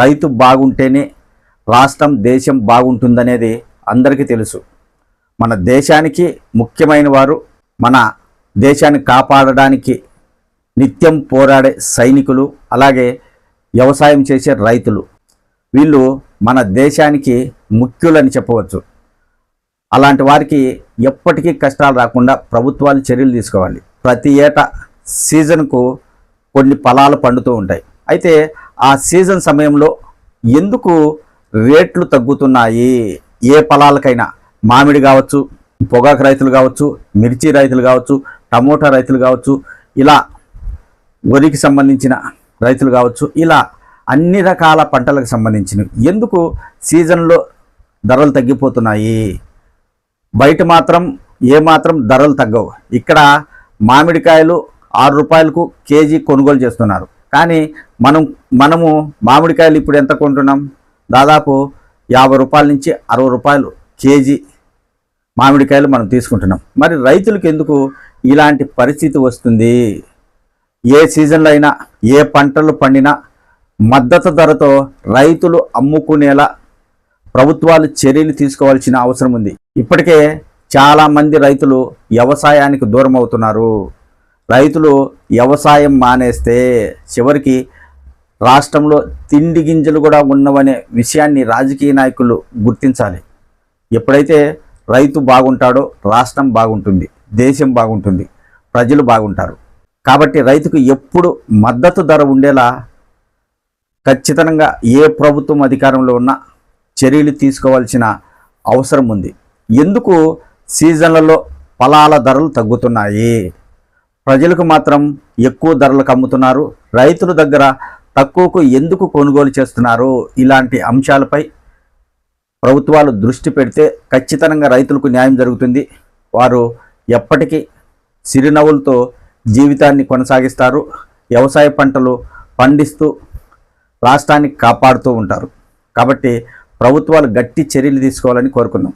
రైతు బాగుంటేనే రాష్ట్రం దేశం బాగుంటుందనేది అందరికీ తెలుసు. మన దేశానికి ముఖ్యమైన వారు మన దేశాన్ని కాపాడడానికి నిత్యం పోరాడే సైనికులు అలాగే వ్యవసాయం చేసే రైతులు. వీళ్ళు మన దేశానికి ముఖ్యులని చెప్పవచ్చు. అలాంటి వారికి ఎప్పటికీ కష్టాలు రాకుండా ప్రభుత్వాలు చర్యలు తీసుకోవాలి. ప్రతి ఏటా సీజన్కు కొన్ని ఫలాలు పండుతూ ఉంటాయి. అయితే ఆ సీజన్ సమయంలో ఎందుకు రేట్లు తగ్గుతున్నాయి? ఏ ఫలాలకైనా మామిడి కావచ్చు పొగాకు రైతులు కావచ్చు మిర్చి రైతులు కావచ్చు టమోటా రైతులు కావచ్చు ఇలా వరికి సంబంధించిన రైతులు కావచ్చు ఇలా అన్ని రకాల పంటలకు సంబంధించినవి. ఎందుకు సీజన్లో ధరలు తగ్గిపోతున్నాయి? బయట మాత్రం ఏమాత్రం ధరలు తగ్గవు. ఇక్కడ మామిడికాయలు ఆరు రూపాయలకు కేజీ కొనుగోలు చేస్తున్నారు. కానీ మనం మనము మామిడికాయలు ఇప్పుడు ఎంత కొంటున్నాం? దాదాపు యాభై రూపాయల నుంచి అరవై రూపాయలు కేజీ మామిడికాయలు మనం తీసుకుంటున్నాం. మరి రైతులకు ఎందుకు ఇలాంటి పరిస్థితి వస్తుంది? ఏ సీజన్లో అయినా ఏ పంటలు పండినా మద్దతు ధరతో రైతులు అమ్ముకునేలా ప్రభుత్వాలు చర్యలు తీసుకోవాల్సిన అవసరం ఉంది. ఇప్పటికే చాలామంది రైతులు వ్యవసాయానికి దూరం అవుతున్నారు రైతులు వ్యవసాయం మానేస్తే చివరికి రాష్ట్రంలో తిండి గింజలు కూడా ఉన్నవనే విషయాన్ని రాజకీయ నాయకులు గుర్తించాలి. ఎప్పుడైతే రైతు బాగుంటాడో రాష్ట్రం బాగుంటుంది దేశం బాగుంటుంది ప్రజలు బాగుంటారు. కాబట్టి రైతుకు ఎప్పుడు మద్దతు ధర ఉండేలా ఖచ్చితంగా ఏ ప్రభుత్వం అధికారంలో ఉన్నా చర్యలు తీసుకోవాల్సిన అవసరం ఉంది. ఎందుకు? సీజన్లలో ఫలాల ధరలు తగ్గుతున్నాయి. ప్రజలకు మాత్రం ఎక్కువ ధరలకు అమ్ముతున్నారు. రైతుల దగ్గర తక్కువకు ఎందుకు కొనుగోలు చేస్తున్నారు? ఇలాంటి అంశాలపై ప్రభుత్వాలు దృష్టి పెడితే ఖచ్చితంగా రైతులకు న్యాయం జరుగుతుంది. వారు ఎప్పటికీ సిరినవ్వులతో జీవితాన్ని కొనసాగిస్తారు. వ్యవసాయ పంటలు పండిస్తూ రాష్ట్రాన్ని కాపాడుతూ ఉంటారు. కాబట్టి ప్రభుత్వాలు గట్టి చర్యలు తీసుకోవాలని కోరుకున్నాం